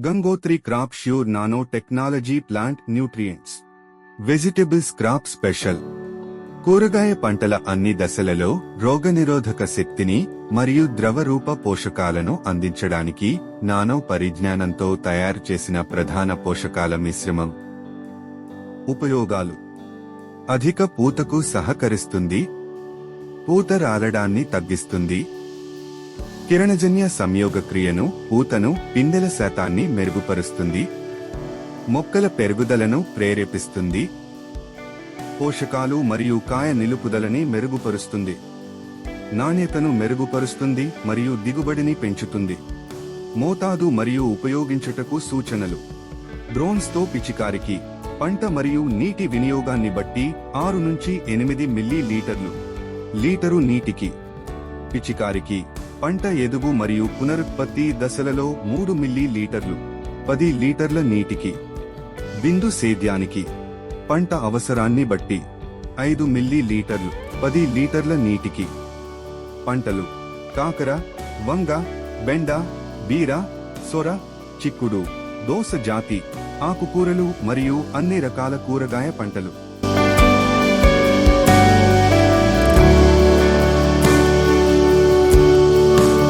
Gangotri crop sure nano technology plant nutrients vegetables crop special కూరగాయ పంటల అన్ని దశలలో రోగనిరోధక శక్తిని మరియు ద్రవరూప పోషకాలను అందించడానికి నానో పరిజ్ఞానంతో తయారు చేసిన ప్రధాన పోషకాల మిశ్రమం. ఉపయోగాలు. అధిక పూతకు సహకరిస్తుంది. పూత రాలడాన్ని తగ్గిస్తుంది. కిరణజన్య సంయోగక్రియను పూతను పిందెల శాతాన్ని మెరుగుపరుస్తుంది. మొక్కల పెరుగుదలను ప్రేరేపిస్తుంది. పోషకాలు మరియు కాయ నిలుపుదలని మెరుగుపరుస్తుంది. నాణ్యతను మెరుగుపరుస్తుంది మరియు దిగుబడిని పెంచుతుంది. మోతాదు మరియు ఉపయోగించుటకు సూచనలు. డ్రోన్స్తో పిచికారికి పంట మరియు నీటి వినియోగాన్ని బట్టి ఆరు నుంచి ఎనిమిది మిల్లీ లీటర్లు లీటరు నీటికి పిచికారికి పంట ఎదుగు మరియు పునరుత్పత్తి దశలలో మూడు మిల్లీ లీటర్లు పది లీటర్ల నీటికి బిందు సేద్యానికి పంట అవసరాన్ని బట్టి ఐదు మిల్లీ లీటర్లు పది లీటర్ల నీటికి. పంటలు కాకర వంగ బెండ బీర సొర చిక్కుడు దోస జాతి ఆకుకూరలు మరియు అన్ని రకాల కూరగాయ పంటలు.